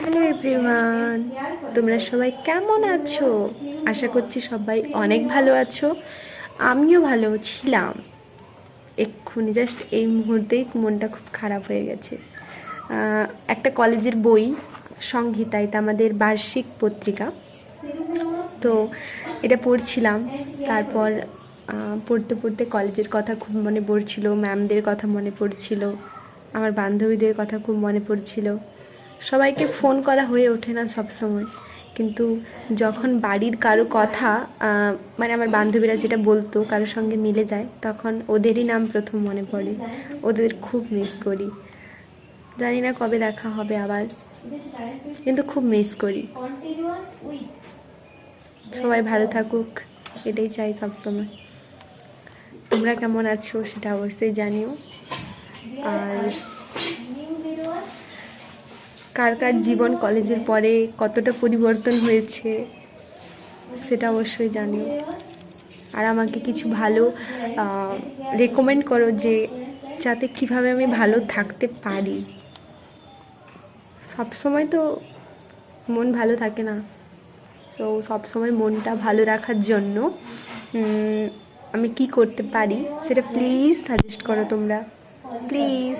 Hello everyone, তোমরা সবাই কেমন আছো? আশা করছি সবাই অনেক ভালো আছো। আমিও ভালো ছিলাম। এক্ষুনি জাস্ট এই মুহূর্তেই মনটা খুব খারাপ হয়ে গেছে। একটা কলেজের বই, সংহিতা, এটা আমাদের বার্ষিক পত্রিকা। তো এটা পড়ছিলাম। তারপর পড়তে পড়তে কলেজের কথা খুব মনে পড়ছিল ম্যামদের কথা মনে পড়ছিল, আমার বান্ধবীদের কথা খুব মনে পড়ছিল। সবাইকে ফোন করা হয়ে ওঠে না সব সময়। কিন্তু যখন বাড়ির কারও কথা মানে আমার বান্ধবীরা যেটা বলতো কারোর সঙ্গে মিলে যায়, তখন ওদেরই নাম প্রথম মনে পড়ে। ওদের খুব মিস করি। জানি না কবে দেখা হবে আবার, কিন্তু খুব মিস করি। সবাই ভালো থাকুক, এটাই চাই সবসময় তোমরা কেমন আছো সেটা অবশ্যই জানিও। আর কার কার জীবন কলেজের পরে কতটা পরিবর্তন হয়েছে, সেটা অবশ্যই জানিও। আর আমাকে কিছু ভালো রেকমেন্ড করো যে, যাতে কীভাবে আমি ভালো থাকতে পারি। সবসময় তো মন ভালো থাকে না। তো সবসময় মনটা ভালো রাখার জন্য আমি কি করতে পারি, সেটা প্লিজ সাজেস্ট করো তোমরা। প্লিজ